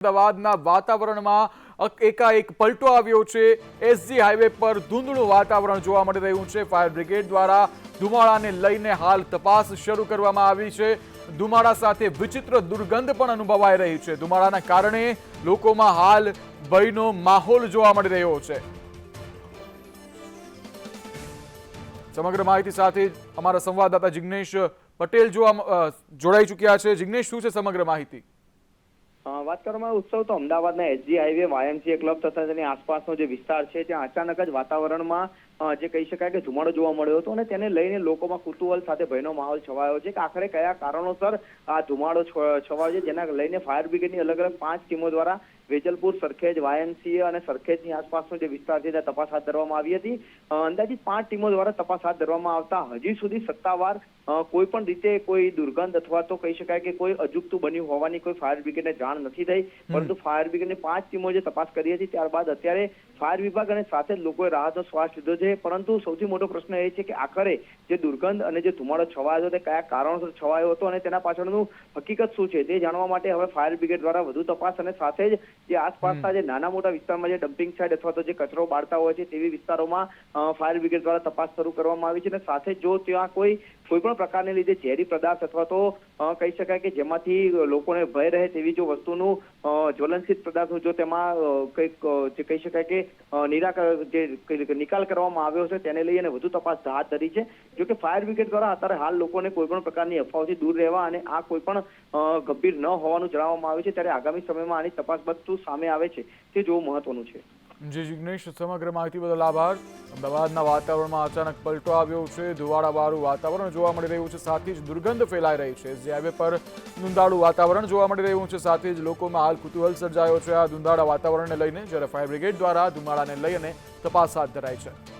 અમદાવાદના વાતાવરણમાં એકાએક પલટો આવ્યો છે. એસજી હાઈવે પર ધૂંધળું વાતાવરણ જોવા મળી રહ્યું છે. ફાયર બ્રિગેડ દ્વારા ધુમાડાને લઈને હાલ તપાસ શરૂ કરવામાં આવી છે. ધુમાડા સાથે વિચિત્ર દુર્ગંધ પણ અનુભવાઈ રહી છે. ધુમાડાના કારણે લોકોમાં હાલ ભયનો માહોલ જોવા મળી રહ્યો છે. સમગ્ર માહિતી સાથે અમારા સંવાદદાતા જિગ્નેશ પટેલ જોવા જોડાઈ ચૂક્યા છે. જિગ્નેશ, શું છે સમગ્ર માહિતી? વાત કરવામાં ઉત્સવ તો અમદાવાદના એસજી હાઈવે વાયએમસીએ ક્લબ તથા તેની આસપાસનો જે વિસ્તાર છે, ત્યાં અચાનક જ વાતાવરણમાં જે કહી શકાય કે ધુમાડો જોવા મળ્યો હતો અને તેને લઈને લોકોમાં કુતૂહલ સાથે ભયનો માહોલ છવાયો છે કે આખરે કયા કારણોસર આ ધુમાડો છવાયો છે? જેના લઈને ફાયર બ્રિગેડની અલગ અલગ પાંચ ટીમો દ્વારા વેજલપુર સરખેજ વાયએમસીએ અને સરખેજની આસપાસનો જે વિસ્તાર છે ત્યાં તપાસ હાથ ધરવામાં આવી હતી. અંદાજિત પાંચ ટીમો દ્વારા તપાસ હાથ ધરવામાં આવતા હજી સુધી સત્તાવાર કોઈ પણ રીતે કોઈ દુર્ગંધ અથવા તો કહી શકાય કે કોઈ અજુગતું બન્યું હોવાની કોઈ ફાયર બ્રિગેડને જાણ નથી થઈ. પરંતુ ફાયર બ્રિગેડની પાંચ ટીમો જે તપાસ કરી હતી ત્યારબાદ અત્યારે ફાયર વિભાગ અને સાથે જ લોકોએ રાહતનો શ્વાસ લીધો છે. પરંતુ સૌથી મોટો પ્રશ્ન એ છે કે આખરે જે દુર્ગંધ અને જે ધુમાડો છવાયો હતો તે કયા કારણોસર છવાયો હતો અને તેના પાછળનું હકીકત શું છે તે જાણવા માટે હવે ફાયર બ્રિગેડ દ્વારા વધુ તપાસ અને સાથે જ જે આસપાસના જે નાના મોટા વિસ્તારમાં જે ડમ્પિંગ સાઇટ અથવા તો જે કચરો બાળતા હોય છે તેવી વિસ્તારોમાં ફાયર બ્રિગેડ દ્વારા તપાસ શરૂ કરવામાં આવી છે અને સાથે જો ત્યાં કોઈ કોઈ પણ પ્રકારને લીધે ઝેરી પદાર્થ અથવા તો કહી શકાય કે જેમાંથી લોકોને ભય રહે તેવી જો વસ્તુનું જ્વલનશીલ પદાર્થો જો તેમાં કંઈક જે કહી શકાય કે નિરાકર જે નિકાલ કરવામાં આવ્યો છે તેને લઈને વધુ તપાસ હાથ ધરી છે. જો કે ફાયર બ્રિગેડ દ્વારા અત્યારે હાલ લોકોને કોઈ પણ પ્રકારની અફવાઓથી દૂર રહેવા અને આ કોઈ પણ ગંભીર ન હોવાનું જણાવવામાં આવ્યું છે, ત્યારે આગામી સમયમાં આની તપાસ બધું સામે આવે છે. તે જોવું મહત્વનું છે. જી જિગ્નેશ સમગ્ર માહિતી બદલ આભાર. અમદાવાદના વાતાવરણમાં અચાનક પલટો આવ્યો છે. ધુવાડાવાળું વાતાવરણ જોવા મળી રહ્યું છે. સાથે જ દુર્ગંધ ફેલાઈ રહી છે. જે હાઈવે પર ધુંધાળું વાતાવરણ જોવા મળી રહ્યું છે. સાથે જ લોકોમાં હાલ કુતૂહલ સર્જાયો છે. આ ધુંધાળા વાતાવરણને લઈને જ્યારે ફાયર બ્રિગેડ દ્વારા ધુમાડાને લઈને તપાસ હાથ ધરાઈ છે.